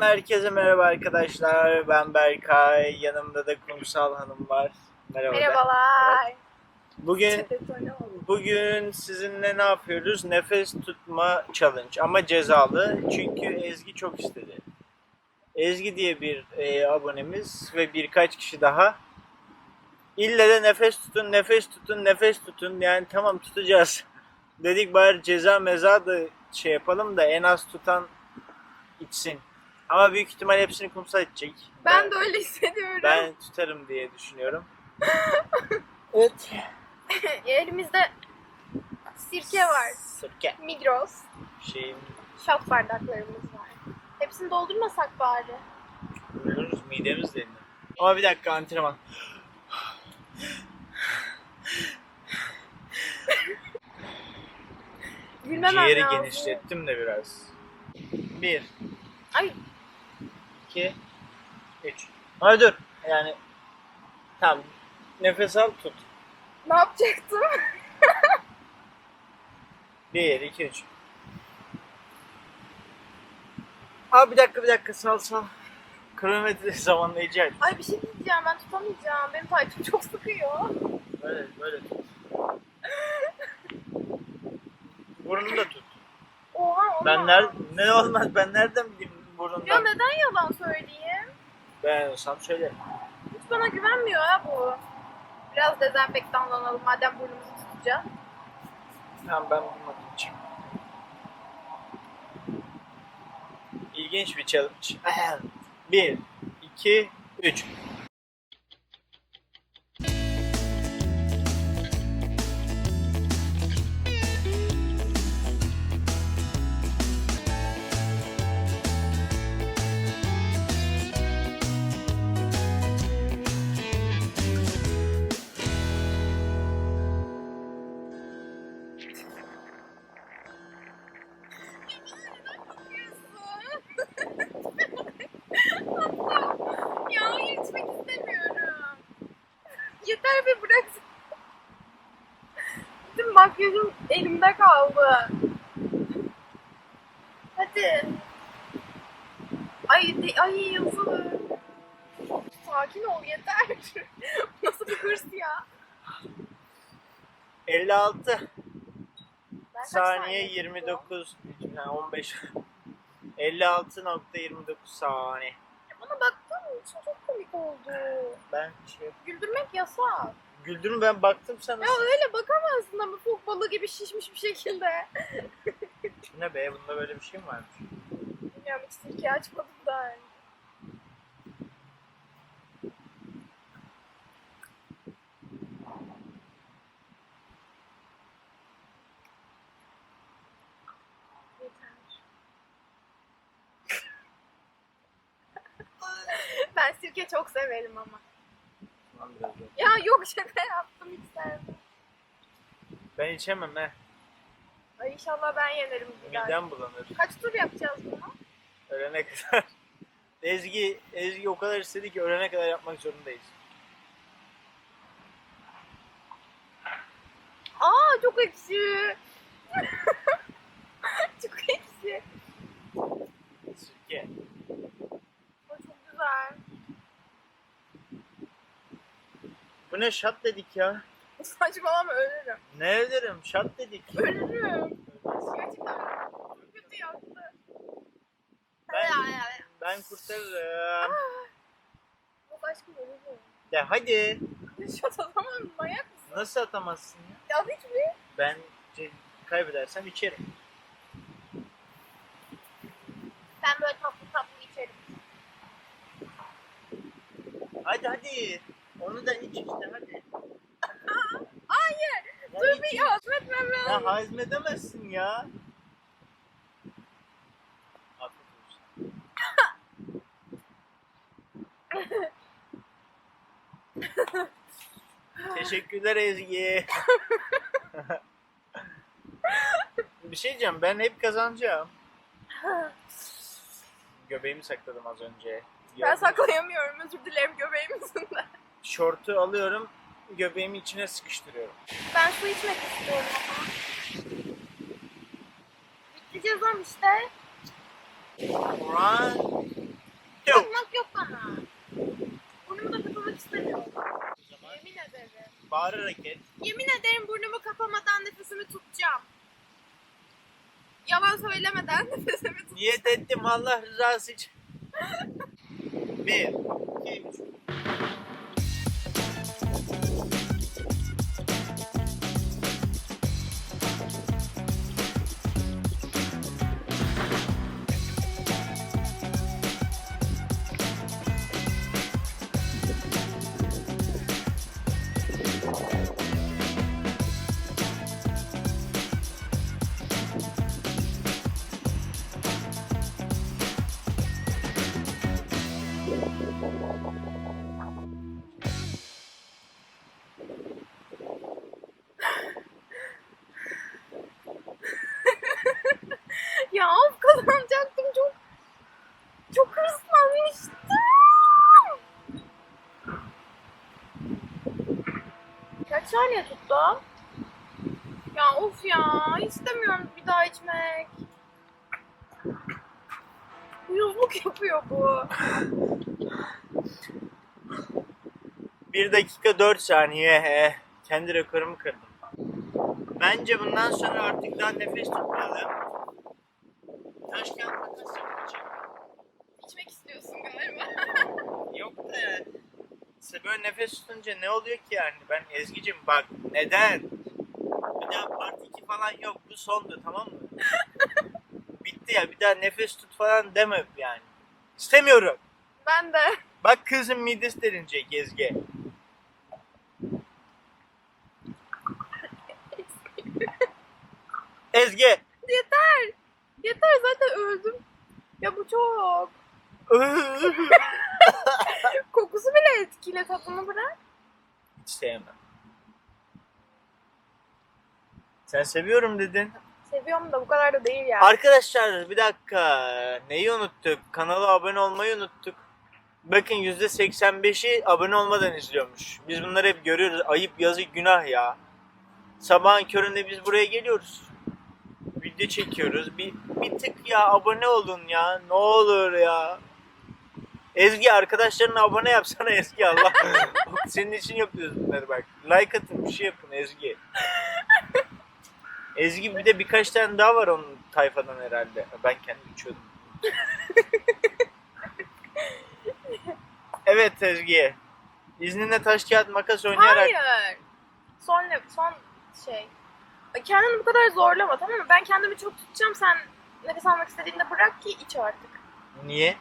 Herkese merhaba arkadaşlar. Ben Berkay. Yanımda da Kumsal Hanım var. Merhaba. Merhabalar. Bugün bugün sizinle ne yapıyoruz? Nefes tutma challenge ama cezalı. Çünkü Ezgi çok istedi. Ezgi diye bir e, abonemiz ve birkaç kişi daha. İlle de nefes tutun, nefes tutun, nefes tutun. Yani tamam tutacağız. Dedik bari ceza meza da şey yapalım da en az tutan içsin. Ama büyük ihtimal hepsini kumsal içecek. Ben de öyle hissediyorum. Ben tutarım diye düşünüyorum. evet. Elimizde sirke var. Sirke. Migros. Şeyin Şat bardaklarımız var. Hepsini doldurmasak bari. ölürüz midemiz de Ama bir dakika antrenman. Gülmemem Ciğeri lazım. genişlettim de biraz. Bir, Ay iki, üç. Hadi dur. Yani tamam. Nefes al tut. ne yapacaktım? Bir, iki, üç. Abi bir dakika bir dakika sal sal. Kronometre zamanlayıcı aç. Ay bir şey diyeceğim ben tutamayacağım. Benim taytım çok sıkıyor. Böyle böyle tut. Burnunu da tut. Oha olmaz. Ben ner ne olmaz ben nereden bileyim Ya burnundan? neden yalan söyleyeyim? Ben olsam söylerim. Hiç bana güvenmiyor ha bu. Biraz dezenfektanlanalım madem burnumuzu tutacağız. Tamam ben bulmadım için. İlginç bir challenge. Bir, iki, üç. Elimde kaldı. Hadi. Ay, de, ay yazık. Sakin ol yeter. Nasıl bir hırs ya? 56 Ben saniye yapıyorum? 29 yani 15 56.29 saniye. Bana baktığın için çok komik oldu. Ben şey Güldürmek yasak. Güldürüm ben baktım sana. Ya öyle bakamazsın ama fok balığı gibi şişmiş bir şekilde. Ne be bunda böyle bir şey mi varmış? Bilmiyorum hiç sirke açmadım daha. Yeter. ben sirke çok severim ama. Ya yok şaka yaptım hiç sevmem. Ben içemem he. Ay inşallah ben yenerim bir daha. Midem bulanır. Kaç tur yapacağız bunu? Ölene kadar. Ezgi, Ezgi o kadar istedi ki ölene kadar yapmak zorundayız. Aa çok ekşi. çok ekşi. Sirke. O çok güzel. Bu ne şat dedik ya. Saçmalama ölürüm. Ne ederim şat dedik. Ölürüm. Gerçekten çok kötü yaptı. Ben, ben kurtarırım. Yok aşkım ölürüm. Ya hadi. Şat atamam manyak mısın? Nasıl atamazsın ya? Ya hiç mi? Ben ce- kaybedersem içerim. Ben böyle tatlı tatlı içerim. Hadi hadi. Onu da iç işte hadi. Hayır. Ya Dur bir hazmetmem lazım. Ya hazmedemezsin ya. Teşekkürler Ezgi. Bir şey diyeceğim ben hep kazanacağım. Göbeğimi sakladım az önce. Ben saklayamıyorum özür dilerim göbeğim yüzünden. Şortu alıyorum, göbeğimi içine sıkıştırıyorum. Ben su içmek istiyorum ama. Bitti cezam işte. Run. yok bana. Burnumu da kapamak istemiyorum. Yemin ederim. bağırarak et. Yemin ederim burnumu kapamadan nefesimi tutacağım. Yalan söylemeden nefesimi tutacağım. Niyet ettim Allah rızası için. Bir, kazanacaktım çok çok hırslanmıştım. Kaç saniye tuttu? Ya of ya istemiyorum bir daha içmek. Uyuzluk yapıyor bu. 1 dakika 4 saniye. He. Kendi rekorumu kırdım. Bence bundan sonra artık daha nefes tutmayalım. Taş kağıt makas yapacağım. İçmek istiyorsun galiba. Yok da yani. İşte böyle nefes tutunca ne oluyor ki yani? Ben Ezgi'cim bak neden? Bir daha part 2 falan yok. Bu sondu tamam mı? Bitti ya bir daha nefes tut falan deme yani. İstemiyorum. Ben de. Bak kızın midesi derinecek Ezgi. Ezgi. Yeter. Yeter zaten öldüm. Ya bu çok. Kokusu bile etkili tadını bırak. Hiç sevmem. Sen seviyorum dedin. Seviyorum da bu kadar da değil ya. Arkadaşlar bir dakika. Neyi unuttuk? Kanala abone olmayı unuttuk. Bakın %85'i abone olmadan izliyormuş. Biz bunları hep görüyoruz. Ayıp, yazık, günah ya. Sabahın köründe biz buraya geliyoruz. Video çekiyoruz. Bir, bir tık ya abone olun ya. Ne olur ya. Ezgi arkadaşlarına abone yapsana Ezgi Allah. Senin için yapıyoruz bunları bak. Like atın bir şey yapın Ezgi. Ezgi bir de birkaç tane daha var onun tayfadan herhalde. Ben kendim içiyordum. evet Ezgi. İzninle taş kağıt makas oynayarak Hayır. Son, son şey. Kendini bu kadar zorlama tamam mı? Ben kendimi çok tutacağım. Sen nefes almak istediğinde bırak ki iç artık. niye?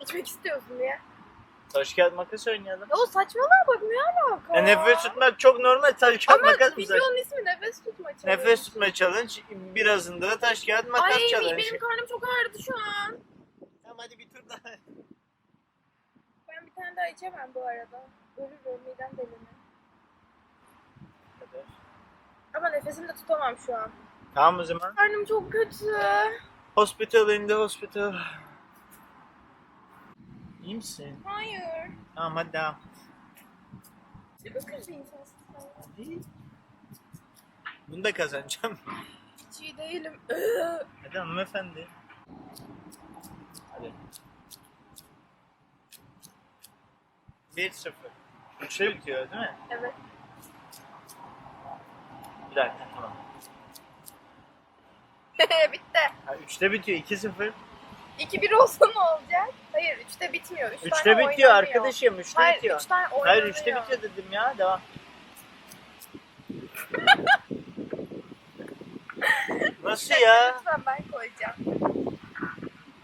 İçmek istiyorsun diye. Taş kağıt makas oynayalım. Ya o saçmalama bak ne alaka? E, nefes tutmak çok normal. Taş kağıt Ama makas mı? zaten? videonun ismi nefes tutma challenge. Nefes tutma challenge. Birazında da taş kağıt makas Ay challenge. benim karnım çok ağrıdı şu an. Tamam hadi bir tur daha. Ben bir tane daha içemem bu arada. Ölürüm midem delinir. Ama nefesimi de tutamam şu an. Tamam o zaman. Karnım çok kötü. Hospital in the hospital. İyi misin? Hayır. Tamam hadi devam. Ne kötü insansın sen. Bunu da kazanacağım. Hiç iyi değilim. Hadi hanımefendi. Hadi. 1-0. Üçte bitiyor değil mi? evet. Dakika tamam. Bitti. Ha, üçte bitiyor 2-0. 2-1 olsa ne olacak? Hayır 3'te bitmiyor. 3 Üçte tane bitiyor oynanıyor. arkadaşım. Üçte Hayır bitiyor. 3 tane oynanıyor. Hayır üçte bitiyor dedim ya. Devam. Nasıl ya? Lütfen ben koyacağım.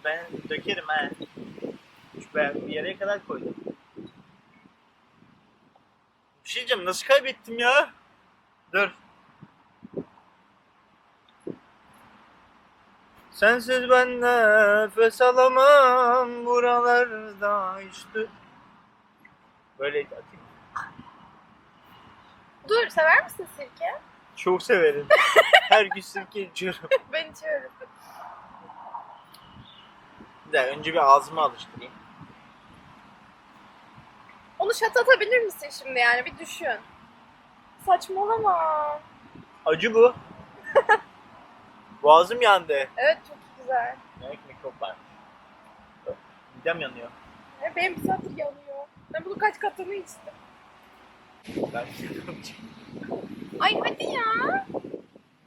Ben dökerim ha. Ben bir yere kadar koydum. Bir şey diyeceğim nasıl kaybettim ya? Dur. Sensiz ben nefes alamam buralarda işte. Böyle atayım. Dur sever misin sirke? Çok severim. Her gün sirke içiyorum. ben içiyorum. Bir dakika, önce bir ağzıma alıştırayım. Onu şat atabilir misin şimdi yani bir düşün. Saçmalama. Acı bu. Boğazım yandı. Evet çok güzel. Demek mikrop var. Midem yanıyor. E, Benim bir saattir yanıyor. Ben bunu kaç katını içtim. Ben Ay hadi ya.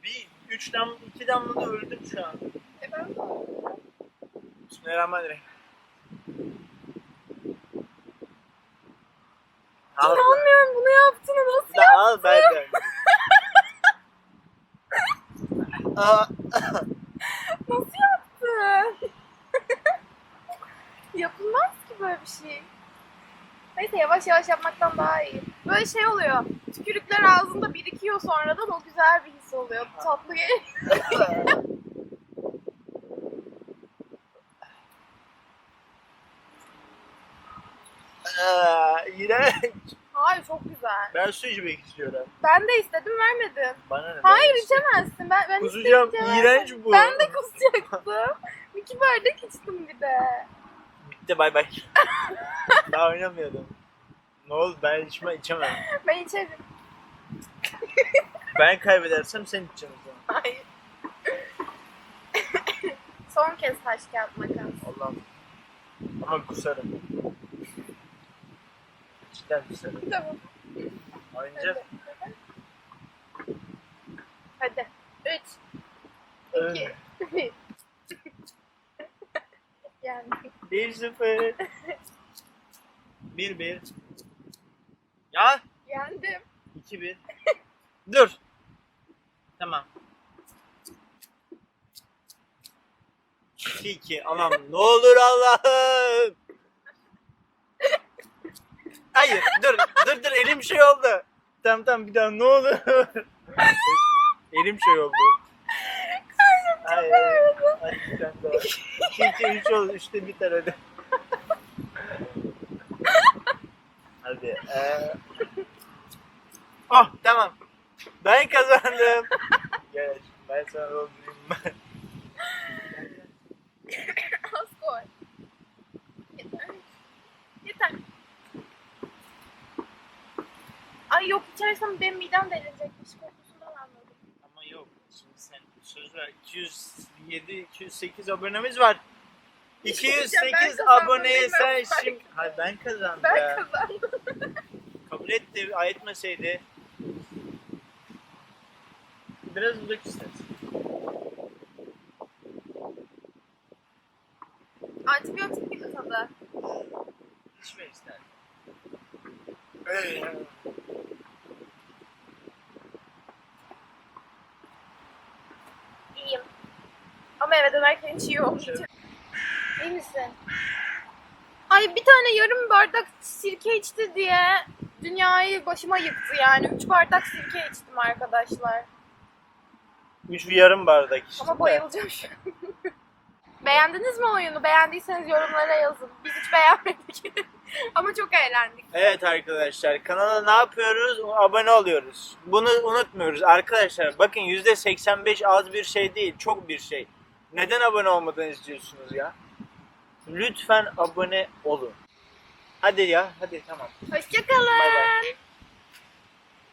bir üç dam, iki damla da öldüm şu an. E ben de Bismillahirrahmanirrahim. Al, İnanmıyorum bunu yaptığını nasıl da al benden. Aa, Nasıl yaptın? Yapılmaz ki böyle bir şey. Neyse yavaş yavaş yapmaktan daha iyi. Böyle şey oluyor. Tükürükler ağzında birikiyor sonradan o güzel bir his oluyor. Tatlı geliyor. Aa, iğrenç. Hayır çok güzel. Ben su içmek istiyorum. Ben de istedim vermedin. Bana ne? Hayır Ben- içemezsin. Ben, ben Kusacağım. isteyince İğrenç bu. Ben de kusacaktım. İki bardak içtim bir de. Bitti bay bay. Daha oynamıyordum. Ne oldu ben içme içemem. Ben içerim. Ben kaybedersem sen içeceksin o zaman. Hayır. Son kez taş kağıt makas. Allah'ım. Ama kusarım. Cidden kusarım. Tamam. Oynayacağız. Hadi. Üç. Evet. İki. Bir. yani. 1-0. 1-1. Ya Yendim. 2-1. Dur. Tamam. 2-2. Allah'ım ne olur Allah'ım. Hayır dur dur dur elim şey oldu. Tamam tamam bir daha ne olur. elim şey oldu. Hayır. Hadi bir tane daha. 2 2 3 oldu. 3'te biter hadi. Hadi. Ee... Oh tamam. Ben kazandım. Gel ben sana doldurayım ben. Az koy. Yeter. Yeter. Ay yok içersem benim midem delinecekmiş kokusundan anladım. Ama yok. Şimdi sen söz ver. 207 208 abonemiz var. Ben 208 kazandım aboneye sen Ben- şimdi... Hayır ben kazandım. Ben kazandım. Kabul etti, etmeseydi. Biraz uzak istersin. Antibiyotik gibi tadı. İçme ister. İyiyim. Ama eve dönerken hiç iyi olmayacak. İyi misin? Ay bir tane yarım bardak sirke içti diye dünyayı başıma yıktı yani. Üç bardak sirke içtim arkadaşlar. Üç bir yarım bardak işte. Ama bayılacağım şu an. Beğendiniz mi oyunu? Beğendiyseniz yorumlara yazın. Biz hiç beğenmedik. Ama çok eğlendik. Evet arkadaşlar kanala ne yapıyoruz? Abone oluyoruz. Bunu unutmuyoruz arkadaşlar. Bakın %85 az bir şey değil. Çok bir şey. Neden abone olmadan izliyorsunuz ya? Lütfen abone olun. Hadi ya hadi tamam. Hoşçakalın. Bay bay.